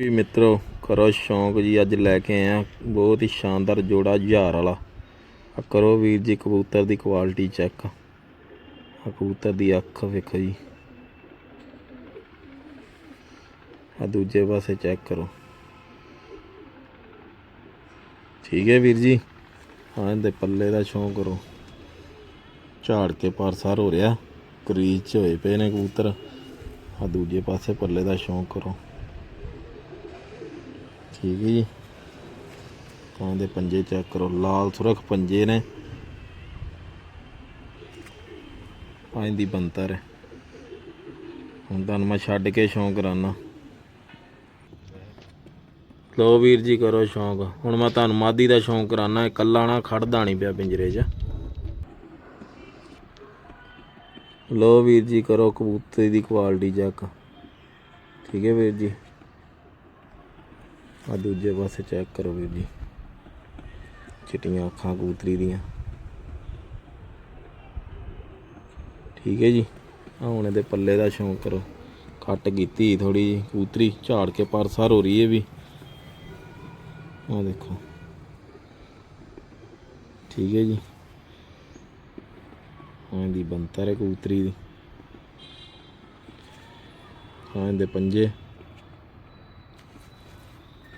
ਵੀ ਮਿੱਤਰੋ, ਕਰੋ ਸ਼ੌਂਕ ਜੀ, ਅੱਜ ਲੈ ਕੇ ਆਏ ਆ ਬਹੁਤ ਹੀ ਸ਼ਾਨਦਾਰ ਜੋੜਾ ਹਜ਼ਾਰ ਵਾਲਾ। ਕਰੋ ਵੀਰ ਜੀ ਕਬੂਤਰ ਦੀ ਕੁਆਲਿਟੀ ਚੈੱਕ ਕਬੂਤਰ ਦੀ ਅੱਖ ਵੇਖੋ ਜੀ। ਆ ਦੂਜੇ ਪਾਸੇ ਚੈੱਕ ਕਰੋ। ਠੀਕ ਹੈ ਵੀਰ ਜੀ। ਹਾਂ ਇਹਦੇ ਪੱਲੇ ਦਾ ਸ਼ੌਂਕ ਕਰੋ। ਝਾੜ ਕੇ ਪਰਸਾਰ ਹੋ ਰਿਹਾ। ਕਰੀਜ਼ 'ਚ ਹੋਏ ਪਏ ਨੇ ਕਬੂਤਰ। ਆ ਦੂਜੇ ਪਾਸੇ ਪੱਲੇ ਦਾ ਸ਼ੌਂਕ ਕਰੋ। ਠੀਕ ਹੈ ਜੀ। ਤਾਂ ਦੇ ਪੰਜੇ ਚੈੱਕ ਕਰੋ, ਲਾਲ ਸੁਰਖ ਪੰਜੇ ਨੇ। ਪੰਜ ਦੀ ਬੰਤਰ ਹੈ। ਹੁਣ ਤੁਹਾਨੂੰ ਮੈਂ ਛੱਡ ਕੇ ਸ਼ੌਂਕ ਕਰਾਨਾ। ਲੋ ਵੀਰ ਜੀ, ਕਰੋ ਸ਼ੌਂਕ। ਹੁਣ ਮੈਂ ਤੁਹਾਨੂੰ ਮਾਦੀ ਦਾ ਸ਼ੌਂਕ ਕਰਾਨਾ ਇਕੱਲਾ ਨਾ ਖੜਦਾ ਨਹੀਂ ਪਿਆ ਪਿੰਜਰੇ 'ਚ। ਲੋ ਵੀਰ ਜੀ, ਕਰੋ ਕਬੂਤਰ ਦੀ ਕੁਆਲਿਟੀ ਚੈੱਕ ਠੀਕ ਹੈ ਵੀਰ ਜੀ। ਆ ਦੂਜੇ ਪਾਸੇ ਚੈੱਕ ਕਰੋ ਵੀਰ ਜੀ। ਚਿੱਟੀਆਂ ਅੱਖਾਂ ਕਬੂਤਰੀ ਦੀਆਂ। ਠੀਕ ਹੈ ਜੀ। ਆ ਹੁਣ ਇਹਦੇ ਪੱਲੇ ਦਾ ਸ਼ੌਂਕ ਕਰੋ। ਕੱਟ ਕੀਤੀ ਥੋੜੀ ਜੀ ਕਬੂਤਰੀ, ਝਾੜ ਕੇ ਪਰਸਰ ਹੋ ਰਹੀ ਹੈ ਵੀ। ਆ ਦੇਖੋ। ਠੀਕ ਹੈ ਜੀ। ਹਾਂ ਇਹਦੀ ਬੰਤਰ ਹੈ ਕਬੂਤਰੀ ਦੀ। ਹਾਂ ਇਹਦੇ ਪੰਜੇ।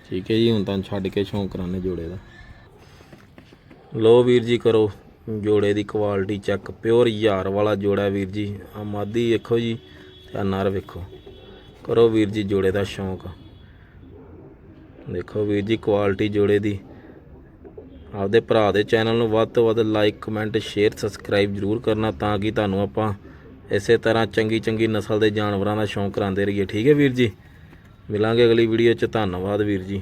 ਠੀਕ ਹੈ ਜੀ, ਹੁਣ ਤਾਂ ਛੱਡ ਕੇ ਸ਼ੌਂਕ ਕਰਾਣੇ ਜੋੜੇ ਦਾ। ਲੋ ਵੀਰ ਜੀ ਕਰੋ, ਜੋੜੇ ਦੀ ਕੁਆਲਿਟੀ ਚੈੱਕ ਪਿਓਰ ਯਾਰ ਵਾਲਾ ਜੋੜਾ ਵੀਰ ਜੀ। ਆ ਮਾਦੀ ਵੇਖੋ ਜੀ ਤੇ ਆ ਨਰ ਵੇਖੋ। ਕਰੋ ਵੀਰ ਜੀ ਜੋੜੇ ਦਾ ਸ਼ੌਂਕ। ਦੇਖੋ ਵੀਰ ਜੀ ਕੁਆਲਿਟੀ ਜੋੜੇ ਦੀ। ਆਪਦੇ ਭਰਾ ਦੇ ਚੈਨਲ ਨੂੰ ਵੱਧ ਤੋਂ ਵੱਧ ਲਾਈਕ ਕਮੈਂਟ ਸ਼ੇਅਰ ਸਬਸਕ੍ਰਾਈਬ ਜ਼ਰੂਰ ਕਰਨਾ ਤਾਂ ਕਿ ਤੁਹਾਨੂੰ ਆਪਾਂ ਇਸੇ ਤਰ੍ਹਾਂ ਚੰਗੀ ਚੰਗੀ ਨਸਲ ਦੇ ਜਾਨਵਰਾਂ ਦਾ ਸ਼ੌਂਕ ਕਰਾਉਂਦੇ ਰਹੀਏ। ਠੀਕ ਹੈ ਵੀਰ ਜੀ? ਮਿਲਾਂਗੇ ਅਗਲੀ ਵੀਡੀਓ 'ਚ ਧੰਨਵਾਦ ਵੀਰ ਜੀ।